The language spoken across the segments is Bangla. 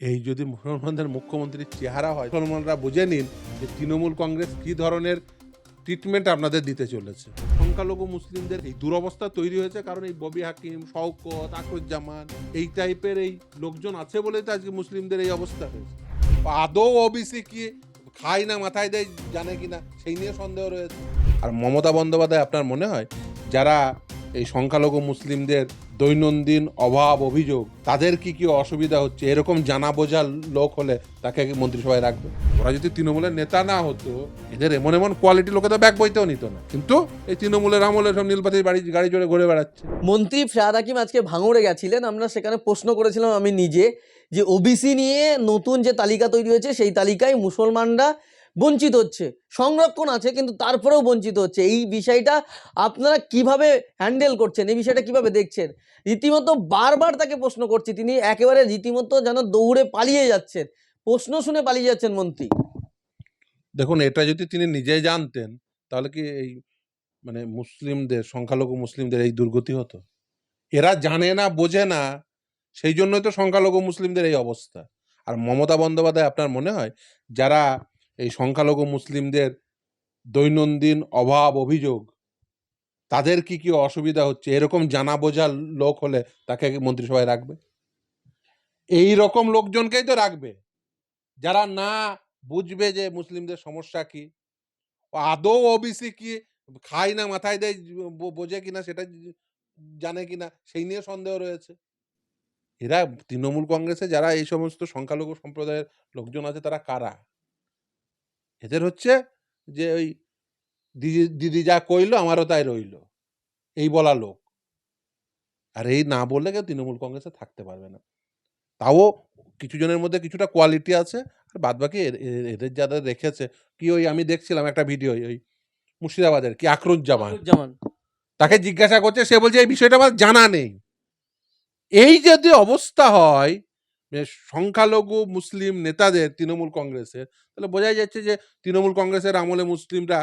এই যদি মুসলমানদের মুখ্যমন্ত্রীর চেহারা হয়, মুসলমানরা বুঝে নিন যে তৃণমূল কংগ্রেস কি ধরনের ট্রিটমেন্ট আপনাদের দিতে চলেছে। সংখ্যালঘু মুসলিমদের এই দুরবস্থা তৈরি হয়েছে কারণ এই ববি হাকিম, শওকত, আকরুজ্জামান, এই টাইপের এই লোকজন আছে বলেই তো আজকে মুসলিমদের এই অবস্থা হয়েছে। আদৌ ওবিসি কি খায় না মাথায় দেয় জানে কি না, সেই নিয়ে সন্দেহ রয়েছে। আর মমতা বন্দ্যোপাধ্যায়, আপনার মনে হয়, যারা এই সংখ্যালঘু মুসলিমদের দৈনন্দিন অভাব অভিযোগ, তাদের কি কি অসুবিধা হচ্ছে? এরকম জানা বোঝা লোক হলে তাকে মন্ত্রিসভায় রাখবে। ওরা যদি তৃণমূলের নেতা না হতো, এদের এমন এমন কোয়ালিটি লোকে তো ব্যাগ বইতেও নিত না। কিন্তু এই তৃণমূলের আমলে সব নীলপাতির বাড়ি, গাড়ি জোরে ঘুরে বেড়াচ্ছে। মন্ত্রী ফেরাদ হাকিম আজকে ভাঙড়ে গেছিলেন। আমরা সেখানে প্রশ্ন করেছিলাম আমি নিজে যে ওবিসি নিয়ে নতুন যে তালিকা তৈরি হয়েছে, সেই তালিকায় মুসলমানরা বঞ্চিত হচ্ছে, সংরক্ষণ আছে কিন্তু তারপরেও বঞ্চিত হচ্ছে। এই বিষয়টা আপনারা কীভাবে হ্যান্ডেল করছেন, এই বিষয়টা কীভাবে দেখছেন? রীতিমতো বারবার তাকে প্রশ্ন করছি, তিনি একেবারে রীতিমতো যেন দৌড়ে পালিয়ে যাচ্ছেন। প্রশ্ন শুনে পালিয়ে যাচ্ছেন মন্ত্রী। দেখুন, এটা যদি তিনি নিজেই জানতেন, তাহলে কি এই মানে মুসলিমদের, সংখ্যালঘু মুসলিমদের এই দুর্গতি হতো? এরা জানে না, বোঝে না, সেই জন্যই তো সংখ্যালঘু মুসলিমদের এই অবস্থা। আর মমতা বন্দ্যোপাধ্যায়, আপনার মনে হয়, যারা এই সংখ্যালঘু মুসলিমদের দৈনন্দিন অভাব, অভিযোগ, তাদের কি কি অসুবিধা হচ্ছে? এরকম জানা বোঝা লোক হলে তাকে মন্ত্রিসভায় রাখবে? এই রকম লোকজনকেই তো রাখবে। যারা না বুঝবে যে মুসলিমদের সমস্যা কি? আদৌ ওবিসি কি খায় না মাথায় দেয় বোঝে কিনা সেটা জানে কিনা সেই নিয়ে সন্দেহ রয়েছে। এরা তৃণমূল কংগ্রেসে যারা এই সমস্ত সংখ্যালঘু সম্প্রদায়ের লোকজন আছে তারা কারা? এদের হচ্ছে যে ওই দিদি দিদি যা কইলো আমারও তাই রইল। এই বলা লোক। আর এই না বললে কেউ তৃণমূল কংগ্রেসে থাকতে পারবে না। তাও কিছু জনের মধ্যে কিছুটা কোয়ালিটি আছে আর বাদ বাকি এদের যাদের রেখেছে কি ওই আমি দেখছিলাম একটা ভিডিও ওই মুর্শিদাবাদের কি আকরুজ্জামান জামান তাকে জিজ্ঞাসা করছে সে বলছে এই বিষয়টা আমার জানা নেই। এই যদি অবস্থা হয় যে সংখ্যালঘু মুসলিম নেতাদের তৃণমূল কংগ্রেসের, তাহলে বোঝাই যাচ্ছে যে তৃণমূল কংগ্রেসের আমলে মুসলিমরা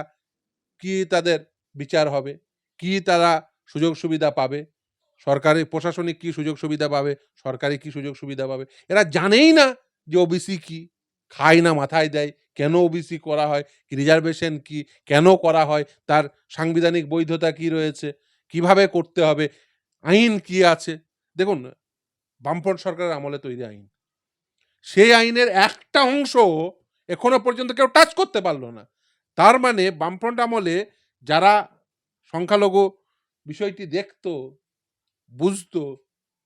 কি তাদের বিচার হবে? কি তারা সুযোগ সুবিধা পাবে? সরকারি, প্রশাসনিক কি সুযোগ সুবিধা পাবে? সরকারি কি সুযোগ সুবিধা পাবে? এরা জানেই না যে ওবিসি কি। খায় না, মাথায় দেয় কেন ওবিসি করা হয়? রিজার্ভেশন কি? কেন করা হয়? তার সাংবিধানিক বৈধতা কি রয়েছে? কীভাবে করতে হবে? আইন কি আছে? দেখুন বামফ্রন্ট সরকারের আমলে তৈরি আইন। সেই আইনের একটা অংশ এখনও পর্যন্ত কেউ টাচ করতে পারল না। তার মানে বামফ্রন্ট আমলে যারা সংখ্যালঘু বিষয়টি দেখত, বুঝতো,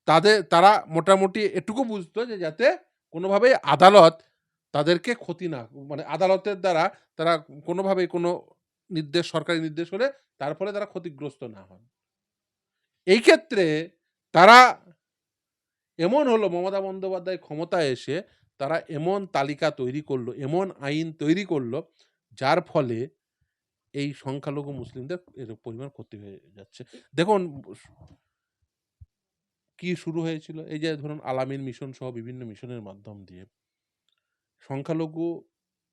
তাদের, তারা মোটামুটি এটুকু বুঝতো যে যাতে কোনোভাবেই আদালত তাদেরকে ক্ষতি না মানে আদালতের দ্বারা তারা কোনোভাবেই কোনো নির্দেশ, সরকারি নির্দেশ হলে তার ফলে তারা ক্ষতিগ্রস্ত না হন। এই ক্ষেত্রে তারা এমন হলো মমতা বন্দ্যোপাধ্যায় ক্ষমতায় এসে তারা এমন তালিকা তৈরি করল, এমন আইন তৈরি করল, যার ফলে এই সংখ্যালঘু মুসলিমদের এর পরিমাণ ক্ষতি হয়ে যাচ্ছে। দেখুন, কি শুরু হয়েছিল? এই যে ধরুন আলামিন মিশন সহ বিভিন্ন মিশনের মাধ্যম দিয়ে। সংখ্যালঘু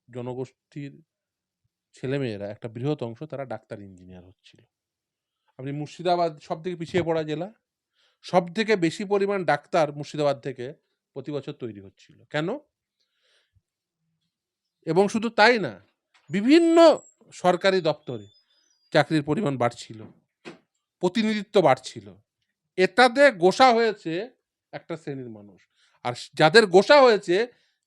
জনগোষ্ঠীর ছেলেমেয়েরা, একটা বৃহৎ অংশ তারা ডাক্তার ইঞ্জিনিয়ার হচ্ছিল। আপনি মুর্শিদাবাদ সব থেকে পিছিয়ে পড়া জেলা? সব থেকে বেশি পরিমাণ ডাক্তার মুর্শিদাবাদ থেকে প্রতি বছর তৈরি হচ্ছিল। কেন? এবং শুধু তাই না, বিভিন্ন সরকারি দপ্তরে চাকরির পরিমাণ বাড়ছিল, প্রতিনিধিত্ব বাড়ছিল। এটাতে গোসা হয়েছে একটা শ্রেণির মানুষ। আর যাদের গোসা হয়েছে,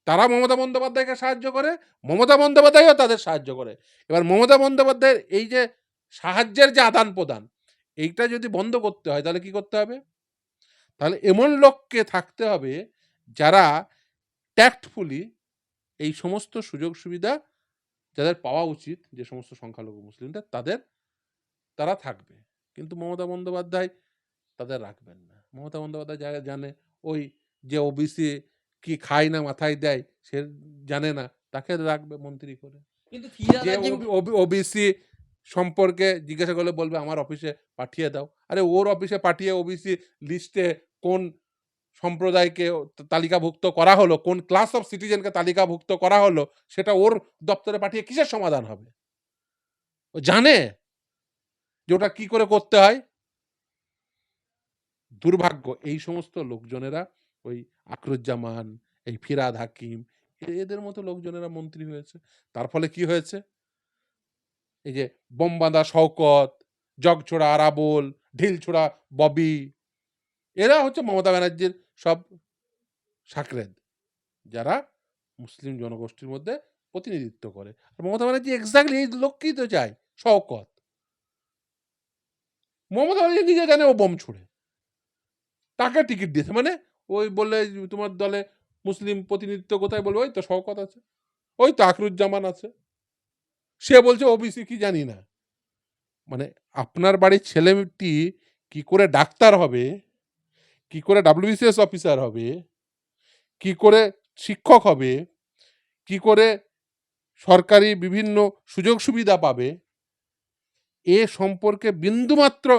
তারা মমতা বন্দ্যোপাধ্যায়কে সাহায্য করে, মমতা বন্দ্যোপাধ্যায়ও তাদের সাহায্য করে। এবার মমতা বন্দ্যোপাধ্যায়ের এই যে সাহায্যের যে আদান প্রদান এইটা যদি বন্ধ করতে হয়, তাহলে কি করতে হবে? তাহলে এমন লোককে থাকতে হবে যারা ট্যাক্টফুলি এই সমস্ত সুযোগ সুবিধা যাদের পাওয়া উচিত যে সমস্ত সংখ্যালঘু মুসলিমদের তাদের তারা থাকবে। কিন্তু মমতা বন্দ্যোপাধ্যায় তাদের রাখবেন না। মমতা বন্দ্যোপাধ্যায় যারা জানে ওই যে ওবিসি কি খায় না মাথায় দেয় সে জানে না তাকে রাখবে মন্ত্রী করে। কিন্তু ওবিসি সম্পর্কে জিজ্ঞাসা করলে বলবে, আমার অফিসে পাঠিয়ে দাও। আরে, ওর অফিসে পাঠিয়ে ওবিসি লিস্টে কোন সম্প্রদায়কে তালিকাভুক্ত করা হলো, কোন ক্লাস অফ সিটিজেনকে তালিকাভুক্ত করা হলো, সেটা ওর দপ্তরে পাঠিয়ে কিসের সমাধান হবে? ও জানে যে ওটা কি করে করতে হয়? দুর্ভাগ্য, এই সমস্ত লোকজনেরা ওই আকরুজ্জামান এই ফিরাদ হাকিম, এদের মতো লোকজনেরা মন্ত্রী হয়েছে। তার ফলে কি হয়েছে? এই যে বোমবাঁধা শওকত জগছোড়া আরাবুল ঢিলছোড়া ববি, এরা হচ্ছে মমতা ব্যানার্জির সব সাকরেদ, যারা মুসলিম জনগোষ্ঠীর মধ্যে প্রতিনিধিত্ব করে। আর মমতা ব্যানার্জি এক্স্যাক্টলি এই লোককেই তো চায়, শওকত। মমতা ব্যানার্জি নিজে জানে ও বোম ছুড়ে। তাকে টিকিট দিয়েছে মানে ওই বললে তোমার দলে মুসলিম প্রতিনিধিত্ব কোথায় বলবে? ওই তো শওকত আছে। ওই তো আকরুজ্জামান আছে। সে বলছে ওবিসি কি জানি না। মানে আপনার বাড়ির ছেলেটি কি করে ডাক্তার হবে, কি করে ডাব্লিউবিসিএস অফিসার হবে, কি করে শিক্ষক হবে, কি করে সরকারি বিভিন্ন সুযোগ সুবিধা পাবে, এ সম্পর্কে বিন্দুমাত্র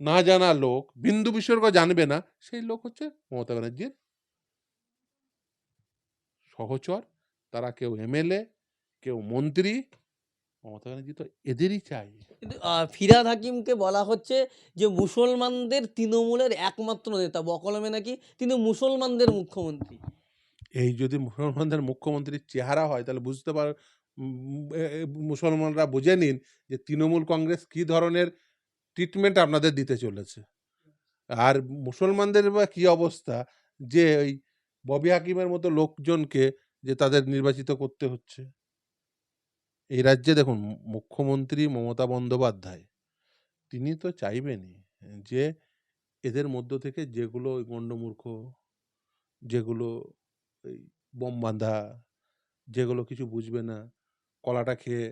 না জানা লোক, বিন্দু বিসর্গ জানবে না, সেই লোক হচ্ছে মমতা ব্যানার্জির সহচর। তারা কেউ এমএলএ, কেউ মন্ত্রী মমতা ব্যানার্জি তো এদেরই চাই। কিন্তু ফিরাদ হাকিমকে বলা হচ্ছে যে মুসলমানদের তৃণমূলের একমাত্র নেতা। বকলমে নাকি তিনি মুসলমানদের মুখ্যমন্ত্রী। এই যদি মুসলমানদের মুখ্যমন্ত্রীর চেহারা হয় তাহলে বুঝতে পার মুসলমানরা বুঝে নিন যে তৃণমূল কংগ্রেস কি ধরনের ট্রিটমেন্ট আপনাদের দিতে চলেছে। আর মুসলমানদের বা কি অবস্থা? যে ওই ববি হাকিমের মতো লোকজনকে যে তাদের নির্বাচিত করতে হচ্ছে। এই রাজ্যে দেখুন, মুখ্যমন্ত্রী মমতা বন্দ্যোপাধ্যায়, তিনি তো চাইবেনই যে এদের মধ্য থেকে যেগুলো ওই গণ্ডমূর্খ, যেগুলো এই বোম বাঁধা, যেগুলো কিছু বুঝবে না, কলাটা খেয়ে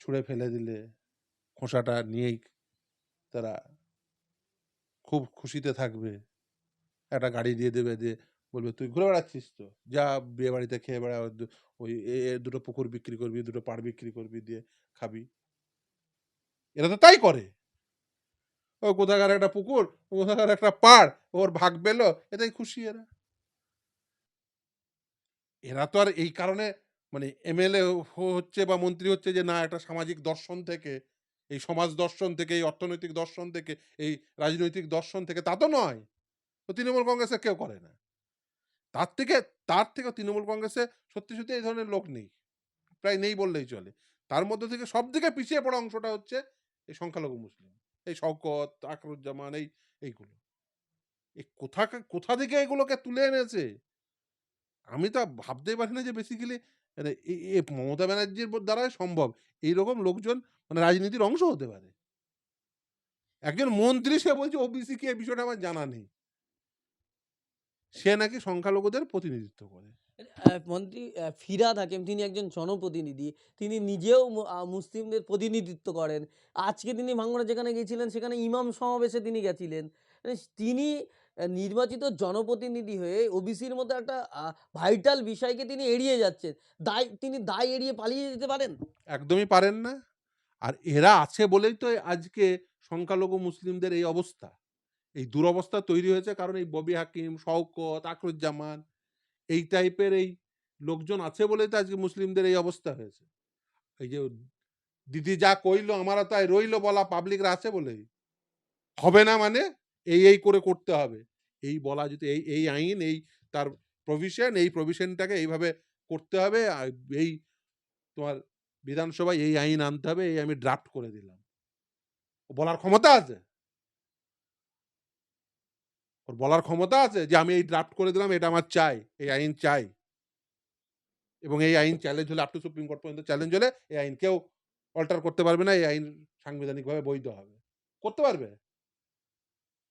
ছুঁড়ে ফেলে দিলে খোসাটা নিয়েই তারা খুব খুশিতে থাকবে। একটা গাড়ি দিয়ে দেবে দিয়ে বলবে, তুই ঘুরে বেড়াচ্ছিস তো? যা, বিয়ে বাড়িতে খেয়ে বেড়া ওই দুটো পুকুর বিক্রি করবি, দুটো পাড় বিক্রি করবি, দিয়ে খাবি। এরা তো তাই করে। ও কোথাকার একটা পুকুর, কোথাকার একটা পাড়, ওর ভাগ পেল এটাই খুশি এরা। এরা তো আর এই কারণে মানে এমএলএ হচ্ছে বা মন্ত্রী হচ্ছে যে, না, একটা সামাজিক দর্শন থেকে, এই সমাজ দর্শন থেকে, এই অর্থনৈতিক দর্শন থেকে, এই রাজনৈতিক দর্শন থেকে, তা তো নয়। তো তৃণমূল কংগ্রেসে কেউ করে না। তার থেকে তার থেকে তৃণমূল কংগ্রেসে সত্যি সত্যি এই ধরনের লোক নেই। প্রায় নেই বললেই চলে। তার মধ্যে থেকে সব থেকে পিছিয়ে পড়া অংশটা হচ্ছে এই সংখ্যালঘু মুসলিম। এই শওকত আকরুজ্জামান এই, এইগুলো। এই কোথা কোথা থেকে এগুলোকে তুলে এনেছে? আমি তো ভাবতেই পারি না যে বেসিক্যালি মানে মমতা ব্যানার্জির দ্বারাই সম্ভব এইরকম লোকজন মানে রাজনীতির অংশ হতে পারে। একজন মন্ত্রী সে বলছে ওবিসি কি এই বিষয়টা আমার জানা নেই। সে নাকি সংখ্যালঘুদের প্রতিনিধিত্ব করে। মন্ত্রী ফিরাদ হাকিম তিনি একজন জনপ্রতিনিধি। তিনি নিজেও মুসলিমদের প্রতিনিধিত্ব করেন। আজকে তিনি ভাঙ্গড়া যেখানে গিয়েছিলেন সেখানে ইমাম সমাবেশে তিনি গেছিলেন। মানে তিনি নির্বাচিত জনপ্রতিনিধি হয়ে ওবিসির মতো একটা ভাইটাল বিষয়কে তিনি এড়িয়ে যাচ্ছেন। দায় তিনি দায় এড়িয়ে পালিয়ে যেতে পারেন? একদমই পারেন না। আর এরা আছে বলেই তো আজকে সংখ্যালঘু মুসলিমদের এই অবস্থা। এই দুরবস্থা তৈরি হয়েছে কারণ এই ববি হাকিম, শওকত আকরুজ্জামান এই টাইপের এই লোকজন আছে বলেই তো আজকে মুসলিমদের এই অবস্থা হয়েছে। এই যে দিদি যা কইলো আমারা তাই রইল বলা পাবলিকরা আছে বলেই। হবে না মানে এই এই করে করতে হবে। এই বলা যদি এই এই আইন, এই তার প্রভিশন এই প্রভিশনটাকে এইভাবে করতে হবে। আর এই তোমার বিধানসভায় এই আইন আনতে হবে, এই আমি ড্রাফট করে দিলাম। বলার ক্ষমতা আছে? ওর বলার ক্ষমতা আছে যে, আমি এই ড্রাফট করে দিলাম, এটা আমার চাই, এই আইন চাই। এবং এই আইন চ্যালেঞ্জ হলে আপ টু সুপ্রিম কোর্ট পর্যন্ত চ্যালেঞ্জ হলে এই আইন কেউ অল্টার করতে পারবে না, এই আইন সাংবিধানিকভাবে বৈধ হবে। করতে পারবে।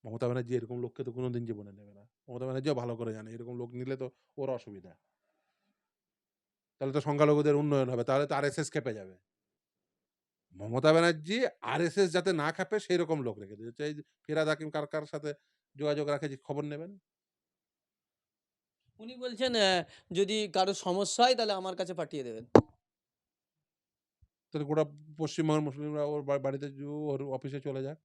মমতা ব্যানার্জি এরকম লোককে তো কোনোদিন জীবনে নেবে না। মমতা ব্যানার্জিও ভালো করে জানে, এরকম লোক নিলে তো ওর অসুবিধা। তাহলে তো সংখ্যালঘুদের উন্নয়ন হবে, তাহলে তো আর এস এস খেপে যাবে। Mamata Banerjee R S S যাতে না খেপে সেই রকম লোক রেখে দিয়েছে। এই ফিরাদ হাকিম কার কার সাথে যোগাযোগ রাখে যে খবর নেবেন? উনি বলছেন যদি কারও সমস্যা হয় তাহলে আমার কাছে পাঠিয়ে দেবেন। তাহলে গোটা পশ্চিমবঙ্গের মুসলিমরা ওর বাড়িতে ওর অফিসে চলে যাক।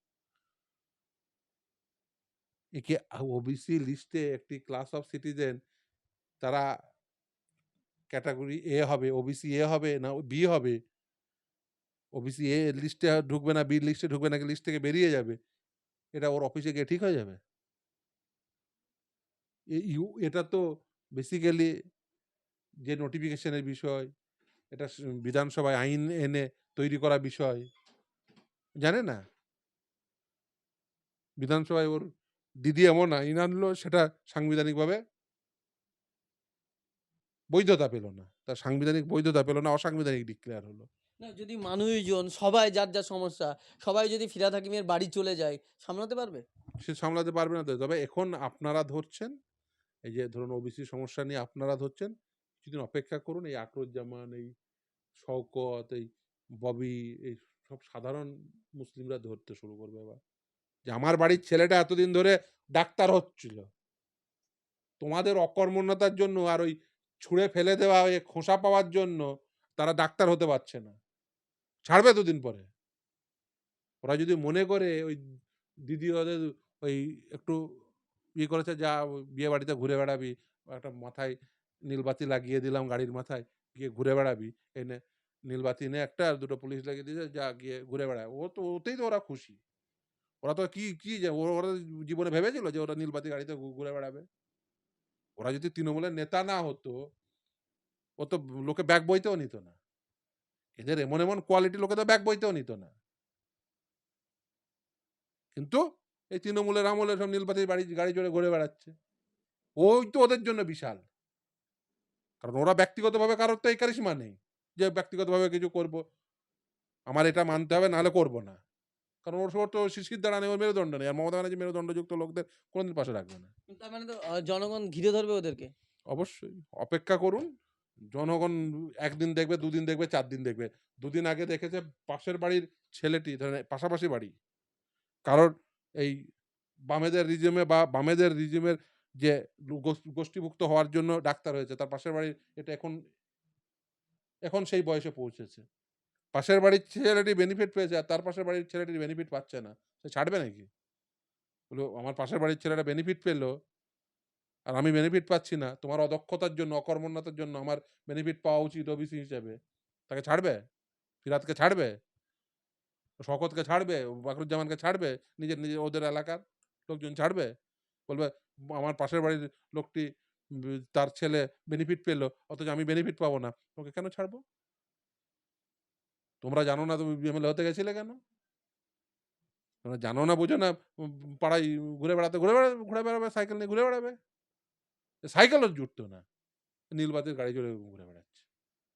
একে ওবিসি লিস্টে একটি ক্লাস অফ সিটিজেন তারা ক্যাটাগরি এ হবে ওবিসি এ হবে না বি হবে। ওবিসি এ লিস্টে ঢুকবে না বি লিস্টে ঢুকবে নাকি লিস্ট থেকে বেরিয়ে যাবে। এটা ওর অফিসে গিয়ে ঠিক হয়ে যাবে? এটা তো বেসিক্যালি যে নোটিফিকেশনের বিষয় এটা বিধানসভায় আইন এনে তৈরি করা বিষয় জানে না? বিধানসভায় ওর দিদি এমন আইন আনলো সেটা সাংবিধানিকভাবে বৈধতা পেল না। তার সাংবিধানিক বৈধতা পেল না, অসাংবিধানিক ডিক্লেয়ার হলো। না যদি মানুষজন সবাই যার, যার সমস্যা সবাই যদি ফিরহাদ হাকিমের বাড়ি চলে যায় সামলাতে পারবে? সে সামলাতে পারবে না তো। তবে এখন আপনারা ধরছেন, এই যে ধরুন ওবিসি সমস্যা নিয়ে আপনারা ধরছেন, কিছুদিন অপেক্ষা করুন। এই আকরুজ্জামান, এই শওকত, এই ববি এই সব সাধারণ মুসলিমরা ধরতে শুরু করবে এবার। যে আমার বাড়ির ছেলেটা এতদিন ধরে ডাক্তার হচ্ছিল। তোমাদের অকর্মণ্যতার জন্য আর ওই ছুঁড়ে ফেলে দেওয়া ওই খোসা পাওয়ার জন্য তারা ডাক্তার হতে পারছে না। ছাড়বে দুদিন পরে। ওরা যদি মনে করে ওই দিদি ওদের ওই একটু ইয়ে করেছে যা বিয়ে বাড়িতে ঘুরে বেড়াবি, একটা মাথায় নীলবাতি লাগিয়ে দিলাম গাড়ির মাথায়, গিয়ে ঘুরে বেড়াবি। এনে নীলবাতি নে একটা আর দুটো পুলিশ লাগিয়ে দিয়েছে, যা গিয়ে ঘুরে বেড়া। ও তো ওতেই তো ওরা খুশি। ওরা তো কি, কি যে ওরা জীবনে ভেবেছিল যে ওরা নীলবাতি গাড়িতে ঘুরে বেড়াবে? ওরা যদি তৃণমূলের নেতা না হতো, ও তো লোকে ব্যাগ বইতেও নিত না। এদের এমন, এমন কোয়ালিটি লোকে তো ব্যাগ বইতেও নিত না। কিন্তু এই তৃণমূলের আমলে সব নীলবাতির বাড়ি গাড়ি চড়ে ঘুরে বেড়াচ্ছে। ওই তো ওদের জন্য বিশাল। কারণ ওরা ব্যক্তিগতভাবে কারোর তো এই কারিশমা নেই। যে ব্যক্তিগতভাবে কিছু করব। আমার এটা মানতে হবে নাহলে করব না। কারণ ওর ওর তো শিশির দ্বারা নেই, ওর মেরুদণ্ড নেই। আর মমতা ব্যানার্জি মেরুদণ্ডযুক্ত লোকদের কোনদিন পাশে রাখবে না। তার মানে তো জনগণ ঘিরে ধরবে ওদেরকে? অবশ্যই। অপেক্ষা করুন। জনগণ একদিন দেখবে, দুদিন দেখবে, চার দিন দেখবে। দুদিন আগে দেখেছে পাশের বাড়ির ছেলেটি ধরেন পাশাপাশি বাড়ি। কারোর এই বামেদের রিজিমে বা বামেদের রিজিমের যে গোষ্ঠীভুক্ত হওয়ার জন্য ডাক্তার হয়েছে। তার পাশের বাড়ির এটা এখন এখন সেই বয়সে পৌঁছেছে। পাশের বাড়ির ছেলেটি বেনিফিট পেয়েছে আর তার পাশের বাড়ির ছেলেটি বেনিফিট পাচ্ছে না। সে ছাড়বে নাকি? বলবে আমার পাশের বাড়ির ছেলেটা বেনিফিট পেল আর আমি বেনিফিট পাচ্ছি না। তোমার অদক্ষতার জন্য, অকর্মণ্যতার জন্য আমার বেনিফিট পাওয়া উচিত ওবিসি হিসাবে তাকে ছাড়বে? ফিরহাদকে ছাড়বে? শওকতকে ছাড়বে? বাকরুজ্জামানকে ছাড়বে? নিজের, নিজের ওদের এলাকার লোকজন ছাড়বে? বলবে আমার পাশের বাড়ির লোকটি তার ছেলে বেনিফিট পেল অথচ আমি বেনিফিট পাবো না। ওকে কেন ছাড়বো? তোমরা জানো না তুমি এমএলএ হতে গেছিলে কেন? তোমরা জানো না বোঝো না পাড়ায় ঘুরে বেড়াতে ঘুরে বেড়াবে ঘুরে বেড়াবে সাইকেল নিয়ে ঘুরে বেড়াবে। সাইকেলও জুটতো না। নীলবাতির গাড়ি চড়ে ঘুরে বেড়াচ্ছে।